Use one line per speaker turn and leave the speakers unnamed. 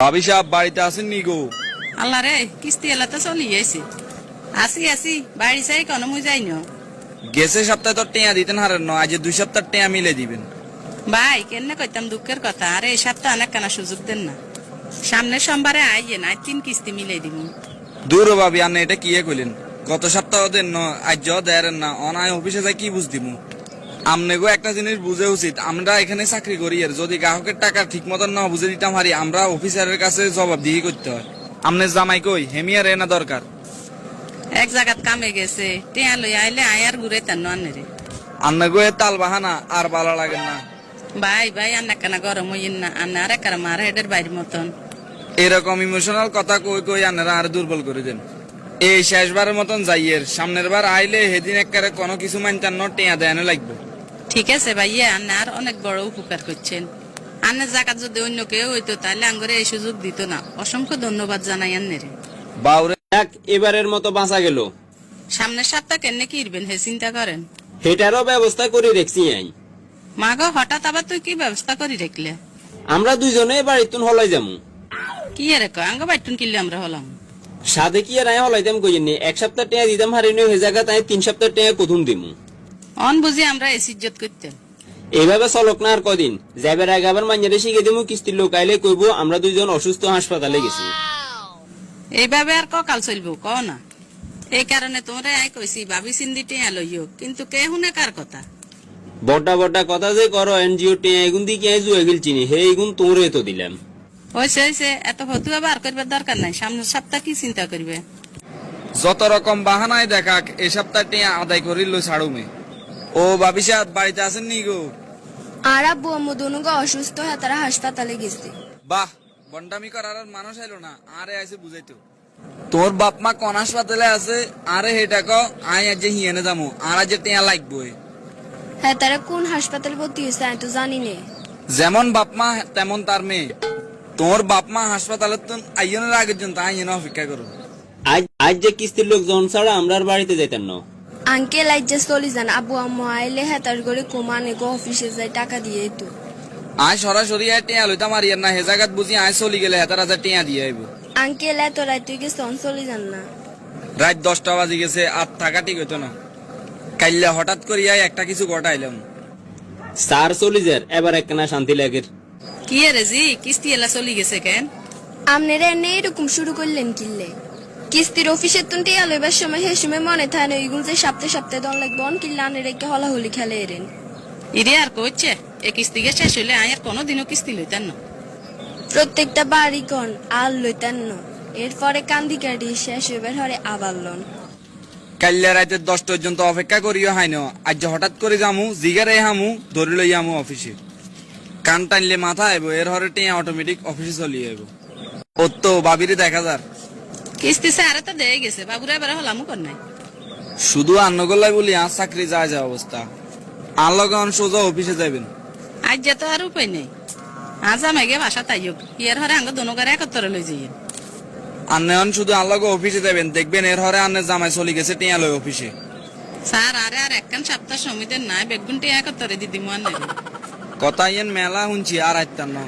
ভাবি সাহেব বাড়িতে আছেন নি গো?
আল্লাহ রে কিস্তি এলা তো চলি আইছে। আসি আসি বাড়ি চাই কোনো মুই যাই ন
গেছে সপ্তাহে তো টেয়া দিতেন হারেন ন আজ দুই সপ্তাহ টেয়া মিলে দিবেন।
ভাই কেন কইতাম দুঃখের কথা আরে এই সপ্তাহ অনেক কেনা সুযোগ দেন না। সামনের সোমবারে আইয়ে না তিন কিস্তি মিলে দিব
দূর ভাবি আনে এটা কিয়ে কইলেন? গত সপ্তাহ দেন ন আজ দেন না অনায় অফিসে যাই কি বুঝ দিমু? আমনে গো একটা জিনিস বুঝে উচিত আমরা এখানে চাকরি করি আর যদি গ্রাহকের টাকা ঠিক মতন না বুঝে দিতাম হারি আমরা অফিসারের কাছে জবাবদিহি করতে হয়। আমনে জামাই কই হেমিয়ার এনা দরকার।
এক জায়গাত কামে গেছে টিয়া লই আইলে আয়ার ঘুরে তার নরে
আন্না গো এ তাল বাহানা আর ভালো লাগে না।
ভাই ভাই আন্না কেনা গরম হইন না আন্না আর একার মার হেডের বাইরের মতন।
এরকম ইমোশনাল কথা কই কই আনারা আর দুর্বল করে দেন। এই শেষবারের মতন যাইয়ের সামনের বার আইলে সেদিন একবারে কোনো কিছু মানতাম ন টেয়া দেয়ানো লাগবে।
ঠিক আছে ভাইয়া আর অনেক বড় উপকার করছেন। আন্নের জায়গা যদি অন্য কেউ হইতো তাহলে আঙ্গরে এই সুযোগ দিত না। অসংখ্য ধন্যবাদ জানাই আন্নের
বাউরে
যাক এবারের মতো বাঁচা গেল।
সামনের সপ্তাহ কেন কি ইরবেন হে চিন্তা করেন?
সেটারও ব্যবস্থা করে রেখছি আই।
মা গো হঠাৎ আবার তুই কি ব্যবস্থা করি রেখলে?
আমরা দুইজনে বাড়িতুন হলাই যামু।
কি রে কো আঙ্গ বাইটুন কিনলে আমরা হলাম?
সাদে কি আর আয় হলাইতাম কইনি এক সপ্তাহ টেয়া দিতাম হারিনি হয়ে জায়গা তাই তিন সপ্তাহ টেয়া প্রথম দিমু।
অন বুঝি আমরা এসি ইজ্জত
এইভাবে চলক না আর কদিন। যাবার আগে আবার শিখে দিমু কিস্তির লোক আইলে কইবো আমরা দুইজন অসুস্থ হাসপাতালে গেছি।
এইভাবে আর ককাল চলবো ক না? এই কারণে তোমরা আই কইছি ভাবি সিন্দি টিয়া লইও কিন্তু কে শুনে কার কথা?
বড্ডা বড্ডা কথা যে করো এনজিও টেয়া এগুন দিয়ে কি জুয়ে গেল চিনি হে এগুন তোমরে তো দিলাম।
এত ফতুয়া বার করবার দরকার নাই সামনের সপ্তাহ কি চিন্তা করবে?
যত রকম বাহানায় দেখাক এ সপ্তাহ টেয়া আদায় করিল ছাড়ুমে। ও ভাবি সাহেব বাড়িতে আছেন নি গো?
আর আব্বু আম্মু দুনুগো অসুস্থ হয়ে তারা হাসপাতালে গেছে।
বাহ বন্ডামি করার আর মানুষ আইলো না আরে আইসে বুঝাইতো। তোর বাপ মা কোন হাসপাতালে আছে? আরে হেটা ক আই আজ হিয়ানে যামু আর আজ টেয়া লাগবে।
হ্যাঁ তারা কোন হাসপাতালে ভর্তি হয়েছে আমি তো জানি নে।
যেমন বাপ মা তেমন তার মেয়ে। তোর বাপ মা হাসপাতালে তো আইনের আগের জন্য তাই অপেক্ষা করো।
আজ আজ যে কিস্তির লোক জন ছাড়া আমরা বাড়িতে যাইতাম না।
আঙ্কেল আজ যে চলে যান আব্বু আম্মু আইলে হ্যাঁ তার করে কোমানে গো অফিসে যাই টাকা দিয়ে তো
আয় সরাসরি আয় টেয়া লইতাম আর ইয়ার না হে জায়গাত বুঝি আয় চলি গেলে হেতার হাজার টেয়া দিয়ে আইব।
আঙ্কেল এত রাতে গেছে অন চলে যান না।
রাত দশটা বাজে গেছে আর থাকা ঠিক হইতো না। কাইলে হঠাৎ করিয়া একটা কিছু ঘটাইলাম।
স্যার চলি যার এবার একখানা শান্তি লাগের।
কি রে জি কিস্তি এলা চলি গেছে কেন?
আপনারা এনে এরকম শুরু করলেন কিনলে কিস্তির অফিসের তুন টিয়া লইবার সময় সে সময় মনে থাকে না ওইগুলো যে সপ্তাহে সপ্তাহে দন লাগবে অন কিনলে আনে রেখে হলাহলি খেলে এরেন।
ইরে আর কইছে এ কিস্তি গে শেষ হইলে আয় আর কোনোদিনও কিস্তি লইতেন না।
প্রত্যেকটা বাড়ি কন আর লইতেন না এরপরে কান্দি কাটি শেষ হইবার হরে আবার লন।
কাইলে রাতে দশটা পর্যন্ত অপেক্ষা করিও হাই ন আজ হঠাৎ করে যামু জিগারে হামু ধরে লই আমু অফিসে। কান টানলে মাথা আইব এর হরে টেয়া অটোমেটিক অফিসে চলি আইব। ও তো বাবিরে দেখা যার।
কিস্তি স্যারে তো দিয়ে গেছে। বাবুরা এবার হলামও কর নাই
শুধু আন্নগোল্লাই বলি আর চাকরি যায় যায় অবস্থা। আর লগে অন সোজা অফিসে যাবেন
আজ যে তো আর উপায় নেই। আজ আমাকে বাসা তাইও ইয়ার হরে আঙ্গ দোনোগারে একত্তরে লই যাই।
আন্নে অন শুধু আর লগে অফিসে যাবেন দেখবেন এর হরে আন্নে জামাই চলি গেছে টেয়া লই অফিসে।
স্যার আরে আর একখান সপ্তাহ সমিতির নাই বেগুনটি একত্তরে দিদি মান
কথা ইয়েন মেলা শুনছি আর আইতাম না।